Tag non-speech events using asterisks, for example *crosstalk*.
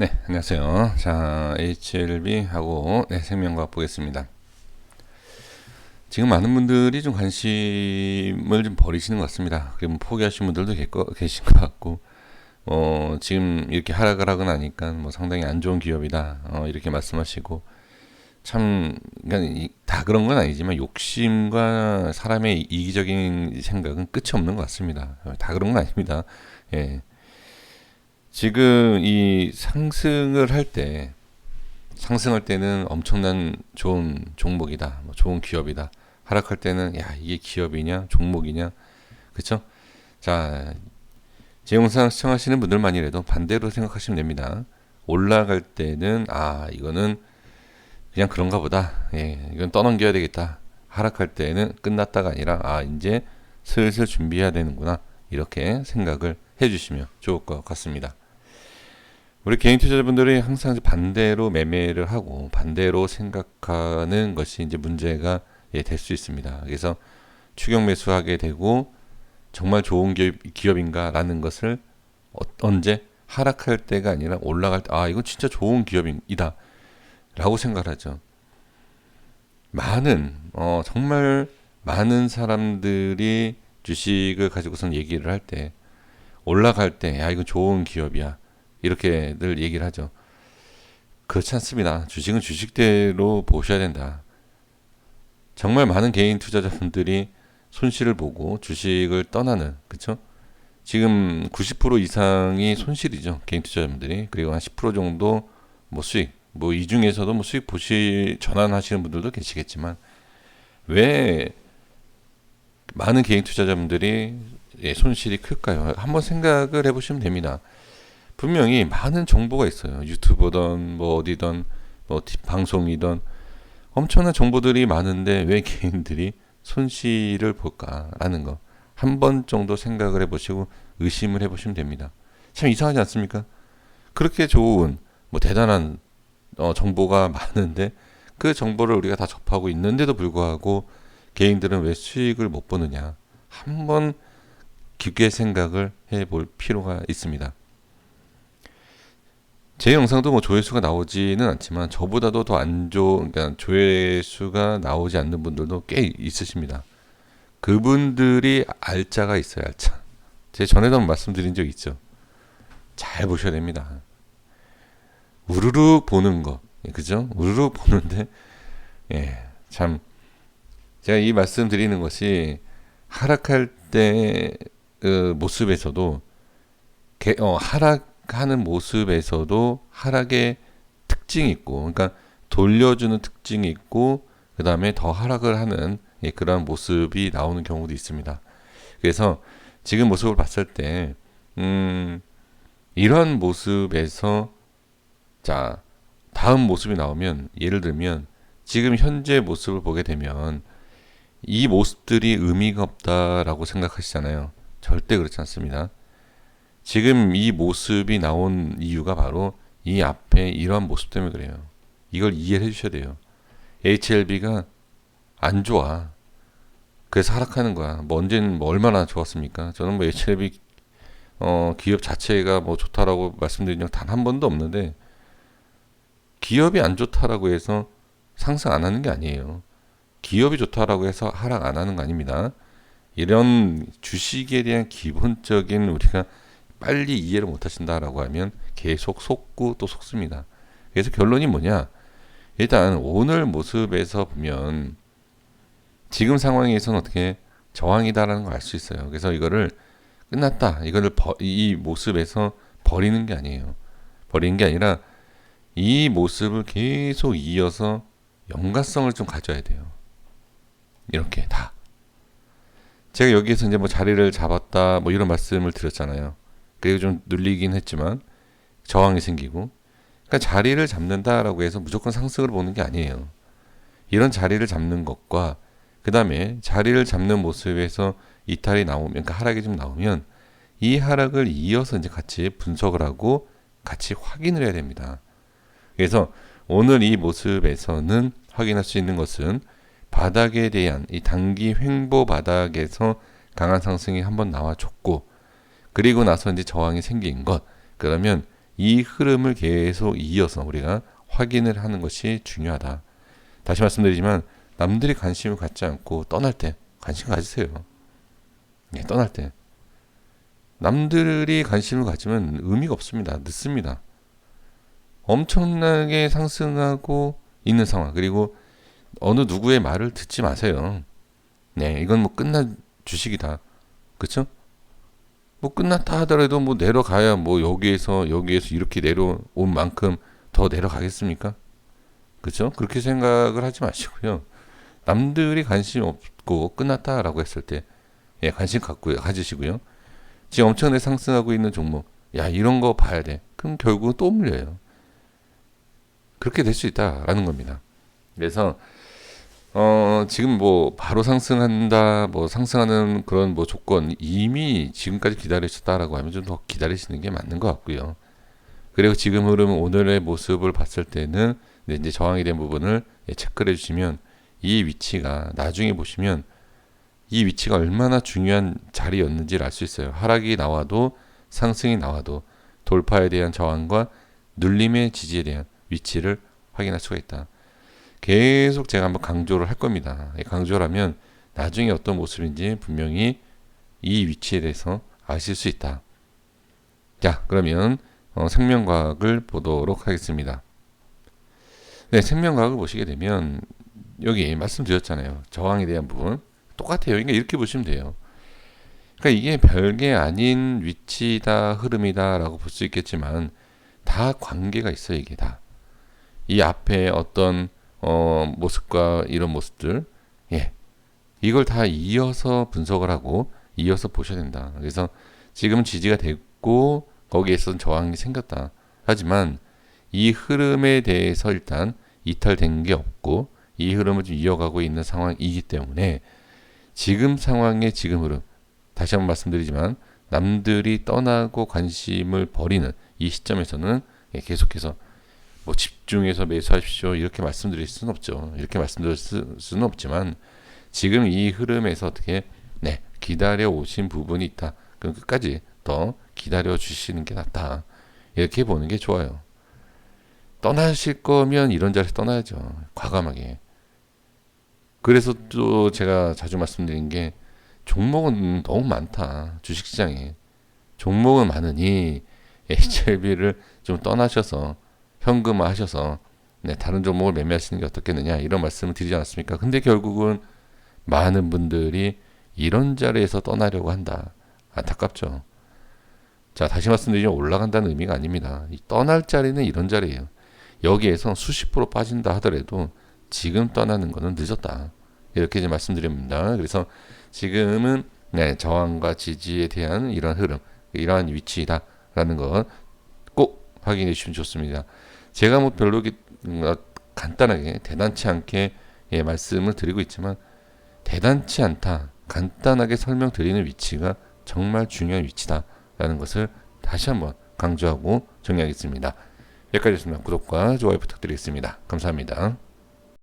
네, 안녕하세요. 자, HLB하고 네, 생명과학 보겠습니다. 지금 많은 분들이 좀 관심을 좀 버리시는 것 같습니다. 그리고 포기하신 분들도 계신 것 같고, 어, 지금 이렇게 하락을 하고 나니까 뭐 상당히 안 좋은 기업이다. 어, 이렇게 말씀하시고, 참, 그러니까 다 그런 건 아니지만 욕심과 사람의 이기적인 생각은 끝이 없는 것 같습니다. 다 그런 건 아닙니다. 예. 지금 이 상승을 할 때, 상승할 때는 엄청난 좋은 종목이다, 뭐 좋은 기업이다. 하락할 때는 야 이게 기업이냐 종목이냐, 그렇죠? 자, 제 영상 시청하시는 분들만이라도 반대로 생각하시면 됩니다. 올라갈 때는 아 이거는 그냥 그런가 보다. 예, 이건 떠넘겨야 되겠다. 하락할 때는 끝났다가 아니라 아 이제 슬슬 준비해야 되는구나 이렇게 생각을 해주시면 좋을 것 같습니다. 우리 개인 투자자분들이 항상 반대로 매매를 하고 반대로 생각하는 것이 이제 문제가 예, 될 수 있습니다. 그래서 추격 매수하게 되고 정말 좋은 기업, 기업 인가라는 것을 어, 언제 하락할 때가 아니라 올라갈 때, 아, 이건 진짜 좋은 기업이다. 라고 생각하죠. 많은, 어, 정말 많은 사람들이 주식을 가지고선 얘기를 할 때, 올라갈 때, 야, 이건 좋은 기업이야. 이렇게들 얘기를 하죠. 그렇지 않습니다. 주식은 주식대로 보셔야 된다. 정말 많은 개인 투자자분들이 손실을 보고 주식을 떠나는 그렇죠? 지금 90% 이상이 손실이죠. 개인 투자자분들이. 그리고 한 10% 정도 뭐 수익. 뭐 이 중에서도 뭐 수익 보시 전환하시는 분들도 계시겠지만 왜 많은 개인 투자자분들이 예, 손실이 클까요? 한번 생각을 해보시면 됩니다. 분명히 많은 정보가 있어요. 유튜브든 뭐 어디든 뭐 방송이든 엄청난 정보들이 많은데 왜 개인들이 손실을 볼까라는 거 한 번 정도 생각을 해보시고 의심을 해보시면 됩니다. 참 이상하지 않습니까? 그렇게 좋은 뭐 대단한 어, 정보가 *laughs* 많은데 그 정보를 우리가 다 접하고 있는데도 불구하고 개인들은 왜 수익을 못 보느냐 한 번 깊게 생각을 해볼 필요가 있습니다. 제 영상도 뭐 조회수가 나오지는 않지만 저보다도 더 안 좋은 그러니까 조회수가 나오지 않는 분들도 꽤 있으십니다. 그분들이 알짜가 있어요, 알짜. 제 전에도 말씀드린 적 있죠. 잘 보셔야 됩니다. 우르르 보는 거, 예, 그죠? 우르르 보는데, 예, 참, 제가 이 말씀 드리는 것이 하락할 때 그 모습에서도 개, 어, 하락 하는 모습에서도 하락의 특징이 있고, 그러니까 돌려주는 특징이 있고, 그 다음에 더 하락을 하는 예, 그런 모습이 나오는 경우도 있습니다. 그래서 지금 모습을 봤을 때, 음, 이러한 모습에서, 자, 다음 모습이 나오면, 예를 들면, 지금 현재 모습을 보게 되면, 이 모습들이 의미가 없다라고 생각하시잖아요. 절대 그렇지 않습니다. 지금 이 모습이 나온 이유가 바로 이 앞에 이러한 모습 때문에 그래요. 이걸 이해를 해주셔야 돼요. HLB가 안 좋아. 그래서 하락하는 거야. 뭐 언제는 뭐 얼마나 좋았습니까? 저는 뭐 HLB 어, 기업 자체가 뭐 좋다라고 말씀드린 적 단 한 번도 없는데 기업이 안 좋다라고 해서 상승 안 하는 게 아니에요. 기업이 좋다라고 해서 하락 안 하는 거 아닙니다. 이런 주식에 대한 기본적인 우리가 빨리 이해를 못 하신다라고 하면 계속 속고 또 속습니다. 그래서 결론이 뭐냐? 일단 오늘 모습에서 보면 지금 상황에서는 어떻게 저항이다라는 걸 알 수 있어요. 그래서 이거를 끝났다. 이거를 버, 이 모습에서 버리는 게 아니에요. 버리는 게 아니라 이 모습을 계속 이어서 연관성을 좀 가져야 돼요. 이렇게 다. 제가 여기에서 이제 뭐 자리를 잡았다 뭐 이런 말씀을 드렸잖아요. 그리고 좀 눌리긴 했지만 저항이 생기고 그러니까 자리를 잡는다라고 해서 무조건 상승을 보는 게 아니에요. 이런 자리를 잡는 것과 그 다음에 자리를 잡는 모습에서 이탈이 나오면 그러니까 하락이 좀 나오면 이 하락을 이어서 이제 같이 분석을 하고 같이 확인을 해야 됩니다. 그래서 오늘 이 모습에서는 확인할 수 있는 것은 바닥에 대한 이 단기 횡보 바닥에서 강한 상승이 한번 나와줬고 그리고 나서 이제 저항이 생긴 것. 그러면 이 흐름을 계속 이어서 우리가 확인을 하는 것이 중요하다. 다시 말씀드리지만 남들이 관심을 갖지 않고 떠날 때 관심 가지세요. 예, 떠날 때 남들이 관심을 가지면 의미가 없습니다. 늦습니다. 엄청나게 상승하고 있는 상황 그리고 어느 누구의 말을 듣지 마세요. 네, 이건 뭐 끝난 주식이다. 그쵸? 뭐 끝났다 하더라도 뭐 내려가야 뭐 여기에서 여기에서 이렇게 내려온 만큼 더 내려가겠습니까? 그쵸? 그렇게 생각을 하지 마시고요. 남들이 관심 없고 끝났다라고 했을 때 예, 관심 갖고 가지시고요. 지금 엄청나게 상승하고 있는 종목, 야 이런 거 봐야 돼. 그럼 결국은 또 물려요. 그렇게 될 수 있다라는 겁니다. 그래서 어 지금 뭐 바로 상승한다, 뭐 상승하는 그런 뭐 조건 이미 지금까지 기다리셨다라고 하면 좀 더 기다리시는 게 맞는 것 같고요. 그리고 지금 흐름 오늘의 모습을 봤을 때는 네, 이제 저항이 된 부분을 예, 체크를 해주시면 이 위치가 나중에 보시면 이 위치가 얼마나 중요한 자리였는지를 알 수 있어요. 하락이 나와도 상승이 나와도 돌파에 대한 저항과 눌림의 지지에 대한 위치를 확인할 수가 있다. 계속 제가 한번 강조를 할 겁니다. 강조를 하면 나중에 어떤 모습인지 분명히 이 위치에 대해서 아실 수 있다. 자, 그러면 어, 생명과학을 보도록 하겠습니다. 네, 생명과학을 보시게 되면 여기 말씀드렸잖아요. 저항에 대한 부분 똑같아요. 그러니까 이렇게 보시면 돼요. 그러니까 이게 별게 아닌 위치다, 흐름이다라고 볼 수 있겠지만 다 관계가 있어요. 이게 다. 이 앞에 어떤 어, 모습과 이런 모습들, 예, 이걸 다 이어서 분석을 하고 이어서 보셔야 된다. 그래서 지금 지지가 됐고 거기에서 저항이 생겼다. 하지만 이 흐름에 대해서 일단 이탈된 게 없고 이 흐름을 좀 이어가고 있는 상황이기 때문에 지금 상황의 지금 흐름 다시 한번 말씀드리지만 남들이 떠나고 관심을 버리는 이 시점에서는 예, 계속해서 뭐 집중해서 매수하십시오. 이렇게 말씀드릴 수는 없죠. 이렇게 말씀드릴 수는 없지만 지금 이 흐름에서 어떻게 네 기다려 오신 부분이 있다. 그럼 끝까지 더 기다려 주시는 게 낫다. 이렇게 보는 게 좋아요. 떠나실 거면 이런 자리에서 떠나야죠. 과감하게. 그래서 또 제가 자주 말씀드린 게 종목은 너무 많다. 주식시장에. 종목은 많으니 *laughs* HLB를 좀 떠나셔서 현금화 하셔서 네, 다른 종목을 매매하시는 게 어떻겠느냐 이런 말씀을 드리지 않았습니까? 근데 결국은 많은 분들이 이런 자리에서 떠나려고 한다. 안타깝죠. 자, 다시 말씀드리면 올라간다는 의미가 아닙니다. 떠날 자리는 이런 자리예요. 여기에서 수십 프로 빠진다 하더라도 지금 떠나는 것은 늦었다. 이렇게 이제 말씀드립니다. 그래서 지금은 네, 저항과 지지에 대한 이런 흐름, 이러한 위치다라는 것 꼭 확인해 주시면 좋습니다. 제가 뭐 별로 음, 간단하게 대단치 않게 예, 말씀을 드리고 있지만 대단치 않다, 간단하게 설명드리는 위치가 정말 중요한 위치다라는 것을 다시 한번 강조하고 정리하겠습니다. 여기까지였습니다. 구독과 좋아요 부탁드리겠습니다. 감사합니다.